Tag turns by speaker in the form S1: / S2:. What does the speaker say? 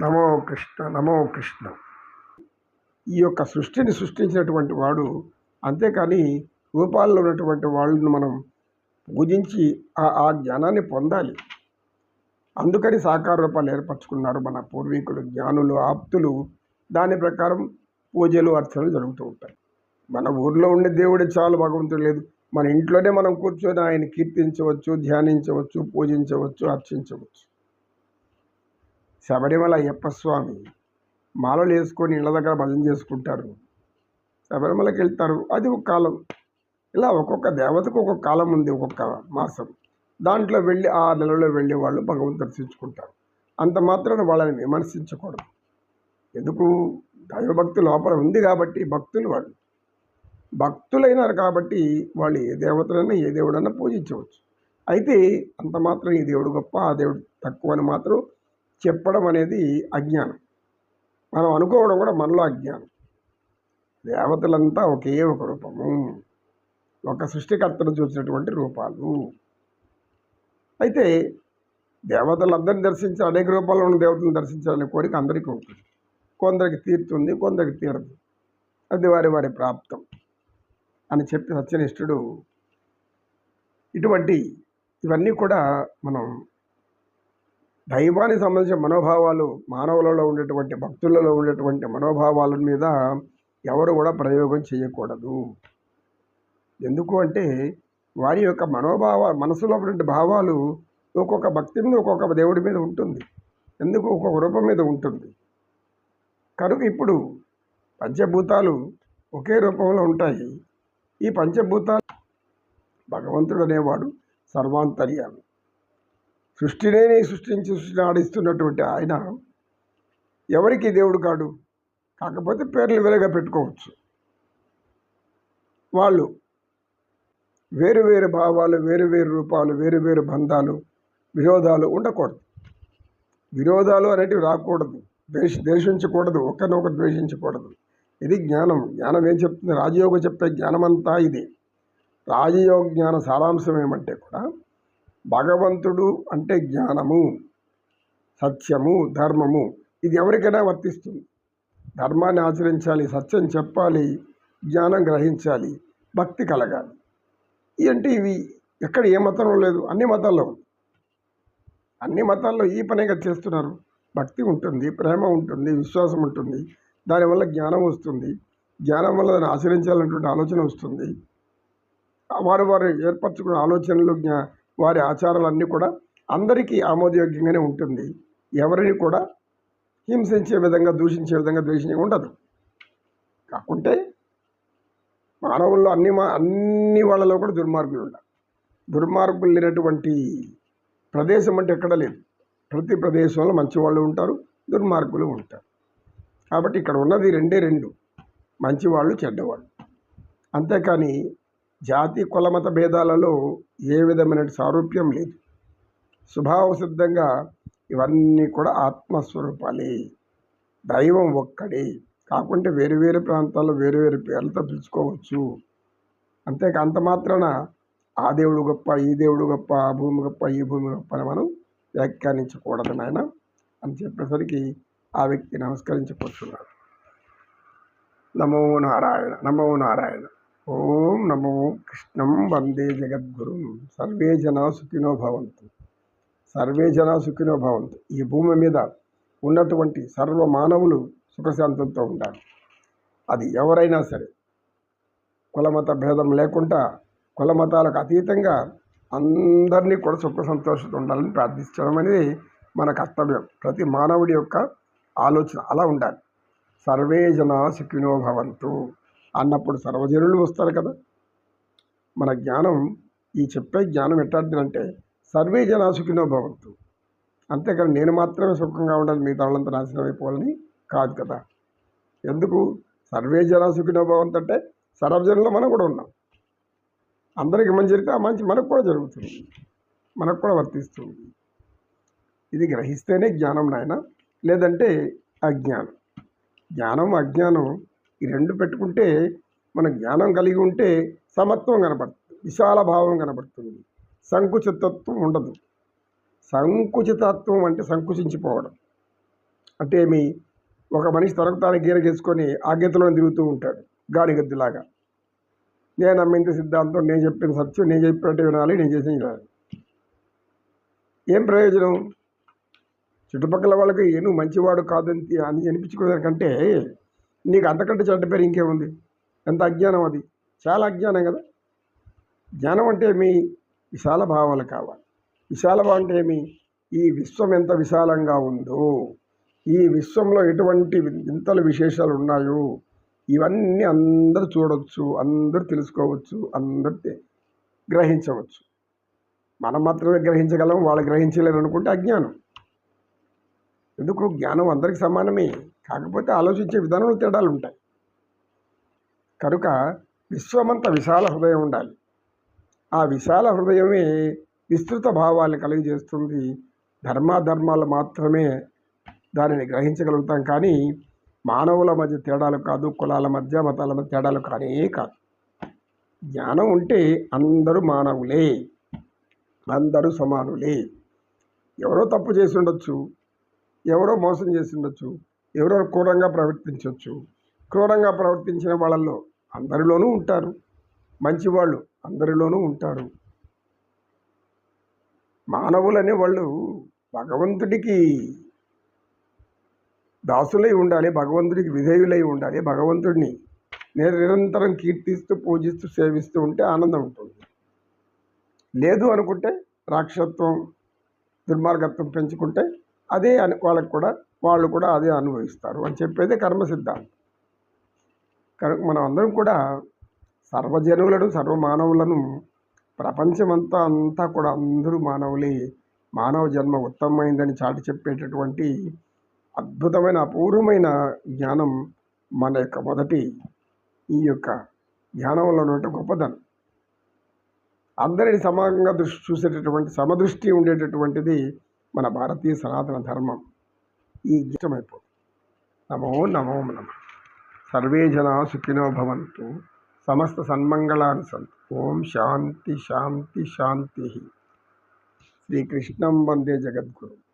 S1: నమో కృష్ణ నమో కృష్ణ. ఈ యొక్క సృష్టిని సృష్టించినటువంటి వాడు అంతేకాని రూపాల్లో ఉన్నటువంటి వాళ్ళను మనం పూజించి ఆ ఆ జ్ఞానాన్ని పొందాలి. అందుకని సాకార రూపాలు ఏర్పరచుకున్నారు మన పూర్వీకులు జ్ఞానులు ఆప్తులు. దాని ప్రకారం పూజలు అర్చనలు జరుగుతూ ఉంటాయి. మన ఊర్లో ఉండే దేవుడే చాలు భగవంతుడు లేదు. మన ఇంట్లోనే మనం కూర్చొని ఆయన కీర్తించవచ్చు ధ్యానించవచ్చు పూజించవచ్చు అర్చించవచ్చు. శబరిమల అయ్యప్ప స్వామి మాలలు వేసుకొని ఇళ్ళ దగ్గర భజన చేసుకుంటారు. శబరిమలకి వెళ్తారు. అది ఒక కాలం. ఇలా ఒక్కొక్క దేవతకు ఒక్కొక్క కాలం ఉంది ఒక్కొక్క మాసం. దాంట్లో వెళ్ళి ఆ నెలలో వెళ్ళి వాళ్ళు భగవంతు దర్శించుకుంటారు. అంత మాత్రాన వాళ్ళని విమర్శించకూడదు. ఎందుకు? దైవభక్తి లోపల ఉంది కాబట్టి భక్తులు వాళ్ళు. భక్తులైనారు కాబట్టి వాళ్ళు ఏ దేవతలైనా ఏ దేవుడైనా పూజించవచ్చు. అయితే అంత మాత్రం ఈ దేవుడు గొప్ప ఆ దేవుడు తక్కువ అని మాత్రం చెప్పడం అనేది అజ్ఞానం. మనం అనుకోవడం కూడా మనలో అజ్ఞానం. దేవతలంతా ఒకే ఒక రూపము. ఒక సృష్టికర్తను చూసినటువంటి రూపాలు. అయితే దేవతలందరిని దర్శించి అనేక రూపాల్లో ఉన్న దేవతలను దర్శించాలనే కోరిక అందరికీ ఉంటుంది. కొందరికి తీరుతుంది కొందరికి తీరదు. అది వారి వారి ప్రాప్తం అని చెప్పి సత్యనిష్ఠుడు ఇటువంటి ఇవన్నీ కూడా మనం దైవానికి సంబంధించిన మనోభావాలు మానవులలో ఉండేటువంటి భక్తులలో ఉండేటువంటి మనోభావాల మీద ఎవరు కూడా ప్రయోగం చేయకూడదు. ఎందుకు అంటే వారి యొక్క మనోభావ మనసులో ఉన్నటువంటి భావాలు ఒక్కొక్క భక్తి మీద ఒక్కొక్క దేవుడి మీద ఉంటుంది. ఎందుకు? ఒక్కొక్క రూపం మీద ఉంటుంది. కనుక ఇప్పుడు పంచభూతాలు ఒకే రూపంలో ఉంటాయి. ఈ పంచభూతాలు భగవంతుడు అనేవాడు సర్వాంతర్యామి. సృష్టినే సృష్టించి సృష్టిని ఆడిస్తున్నటువంటి ఆయన ఎవరికి దేవుడు కాడు. కాకపోతే పేర్లు వేరుగా పెట్టుకోవచ్చు. వాళ్ళు వేరు వేరు భావాలు వేరు వేరు రూపాలు వేరు వేరు బంధాలు విరోధాలు ఉండకూడదు. విరోధాలు అనేటివి రాకూడదు. ద్వేష ద్వేషించకూడదు. ఒకరినొకరు ద్వేషించకూడదు. ఇది జ్ఞానం. జ్ఞానం ఏం చెప్తుంది? రాజయోగ చెప్పే జ్ఞానమంతా ఇది. రాజయోగ జ్ఞాన సారాంశం ఏమంటే కూడా భగవంతుడు అంటే జ్ఞానము సత్యము ధర్మము. ఇది ఎవరికైనా వర్తిస్తుంది. ధర్మాన్ని ఆచరించాలి సత్యం చెప్పాలి జ్ఞానం గ్రహించాలి భక్తి కలగాలి. అంటే ఇవి ఎక్కడ ఏ మతంలో లేదు అన్ని మతాల్లో ఉంది. అన్ని మతాల్లో ఈ పనిగా చేస్తున్నారు. భక్తి ఉంటుంది ప్రేమ ఉంటుంది విశ్వాసం ఉంటుంది. దానివల్ల జ్ఞానం వస్తుంది. జ్ఞానం వల్ల దాన్ని ఆచరించాలనేటువంటి ఆలోచన వస్తుంది. వారు వారు ఏర్పరచుకున్న ఆలోచనలు జ్ఞా వారి ఆచారాలన్నీ కూడా అందరికీ ఆమోదయోగ్యంగానే ఉంటుంది. ఎవరిని కూడా హింసించే విధంగా దూషించే విధంగా ద్వేషించే ఉండదు. కాకుంటే మానవుల్లో అన్ని మా అన్ని వాళ్ళలో కూడా దుర్మార్గులు ఉండాలి. దుర్మార్గులు లేనటువంటి ప్రదేశం అంటే ఎక్కడ లేదు. ప్రతి ప్రదేశంలో మంచి వాళ్ళు ఉంటారు దుర్మార్గులు ఉంటారు. కాబట్టి ఇక్కడ ఉన్నది రెండే రెండు. మంచివాళ్ళు చెడ్డవాళ్ళు. అంతేకాని జాతి కులమత భేదాలలో ఏ విధమైన సారూప్యం లేదు. స్వభావ సిద్ధంగా ఇవన్నీ కూడా ఆత్మస్వరూపాలే. దైవం ఒక్కడే. కాకుంటే వేరు వేరు ప్రాంతాల్లో వేరు వేరు పేర్లతో పిలుచుకోవచ్చు. అంతేకా అంత మాత్రాన ఆ దేవుడు గొప్ప ఈ దేవుడు గొప్ప ఆ భూమి గొప్ప ఈ భూమి గొప్ప అని మనం వ్యాఖ్యానించకూడదు నాయన అని చెప్పేసరికి ఆ వ్యక్తి నమస్కరించకూర్చున్నాడు నమో నారాయణ నమో నారాయణ. ఓం నమో కృష్ణం వందే జగద్గురు. సర్వే జనా సుఖినో భవంతు. సర్వే జనా సుఖినో భవంతు. ఈ భూమి మీద ఉన్నటువంటి సర్వ మానవులు సుఖశాంతంతో ఉండాలి. అది ఎవరైనా సరే. కులమత భేదం లేకుండా కులమతాలకు అతీతంగా అందరినీ కూడా సుఖ సంతోషంతో ఉండాలని ప్రార్థించడం అనేది మన కర్తవ్యం. ప్రతి మానవుడి యొక్క ఆలోచన అలా ఉండాలి. సర్వే జనా సుఖినో భవంతు. అన్నప్పుడు సర్వజనులు వస్తారు కదా. మన జ్ఞానం ఈ చెప్పే జ్ఞానం ఎట్లాంటిదంటే సర్వే జన సుఖినో భవంతు. అంతేకాని నేను మాత్రమే సుఖంగా ఉండాలి మిగతా వాళ్ళంతా నాశనం అయిపోవాలని కాదు కదా. ఎందుకు? సర్వే జన సుఖినో భవంతు అంటే సర్వజనులు మనం కూడా ఉన్నాం. అందరికీ మంచి జరిగితే ఆ మంచి మనకు కూడా జరుగుతుంది. మనకు కూడా వర్తిస్తుంది. ఇది గ్రహిస్తేనే జ్ఞానం నాయన లేదంటే అజ్ఞానం. జ్ఞానం అజ్ఞానం ఈ రెండు పెట్టుకుంటే మన జ్ఞానం కలిగి ఉంటే సమత్వం కనబడుతుంది విశాల భావం కనబడుతుంది సంకుచితత్వం ఉండదు. సంకుచితత్వం అంటే సంకుచించిపోవడం. అంటే ఏమి ఒక మనిషి తనకు తాను గీర చేసుకొని గీతలో తిరుగుతూ ఉంటాడు గాడిగద్దులాగా. నేను నమ్మింది సిద్ధాంతం నేను చెప్పిన సత్యం నేను చెప్పినట్టు వినాలి నేను చేసిన వినాలి. ఏం ప్రయోజనం? చుట్టుపక్కల వాళ్ళకి ఏ నువ్వు మంచివాడు కాదని అని అనిపించుకోవడానికంటే నీకు అంతకంటే చెడ్డ పేరు ఇంకేముంది? ఎంత అజ్ఞానం అది? చాలా అజ్ఞానం కదా? జ్ఞానం అంటే మీ విశాల భావాలు కావాలి. విశాల భావం అంటే ఏమి? ఈ విశ్వం ఎంత విశాలంగా ఉందో ఈ విశ్వంలో ఎటువంటి వింతలు విశేషాలు ఉన్నాయో ఇవన్నీ అందరూ చూడవచ్చు అందరూ తెలుసుకోవచ్చు అందరూ గ్రహించవచ్చు. మనం మాత్రమే గ్రహించగలం వాళ్ళు గ్రహించలేరు అనుకుంటే అజ్ఞానం. ఎందుకు? జ్ఞానం అందరికి సమానమే. కాకపోతే ఆలోచించే విధానంలో తేడాలు ఉంటాయి. కనుక విశ్వమంత విశాల హృదయం ఉండాలి. ఆ విశాల హృదయమే విస్తృత భావాన్ని కలిగజేస్తుంది. ధర్మాధర్మాలు మాత్రమే దానిని గ్రహించగలుగుతాం కానీ మానవుల మధ్య తేడాలు కాదు కులాల మధ్య మతాల మధ్య తేడాలు కానే కాదు. జ్ఞానం ఉంటే అందరూ మానవులే అందరూ సమానులే. ఎవరో తప్పు చేసి ఉండొచ్చు ఎవరో మోసం చేసి ఉండొచ్చు ఎవరో క్రూరంగా ప్రవర్తించవచ్చు క్రూరంగా ప్రవర్తించిన వాళ్ళల్లో అందరిలోనూ ఉంటారు. మంచివాళ్ళు అందరిలోనూ ఉంటారు. మానవులనే వాళ్ళు భగవంతుడికి దాసులై ఉండాలి భగవంతుడికి విధేయులై ఉండాలి భగవంతుడిని నిరంతరం కీర్తిస్తూ పూజిస్తూ సేవిస్తూ ఉంటే ఆనందం ఉంటుంది. లేదు అనుకుంటే రాక్షసత్వం దుర్మార్గత్వం పెంచుకుంటే అదే అని వాళ్ళకు కూడా వాళ్ళు కూడా అదే అనుభవిస్తారు అని చెప్పేదే కర్మ సిద్ధాంతం. కనుక మనం అందరం కూడా సర్వజనులను సర్వమానవులను ప్రపంచమంతా అంతా కూడా అందరూ మానవులే. మానవ జన్మ ఉత్తమమైందని చాటి చెప్పేటటువంటి అద్భుతమైన అపూర్వమైన జ్ఞానం మన యొక్క మొదటి ఈ యొక్క జ్ఞానంలో ఉన్నటువంటి గొప్పదనం. అందరిని సమానంగా దృష్టి చూసేటటువంటి సమదృష్టి ఉండేటటువంటిది మన భారతీయ సనాతన ధర్మం. ఈ గీతమైపోతుంది నమో నమో నమ. సర్వే జనా సుఖినో భవంతు. సమస్త సన్మంగళాన్ని సంతు. ఓం శాంతి శాంతి శాంతి. శ్రీకృష్ణం వందే జగద్గురు.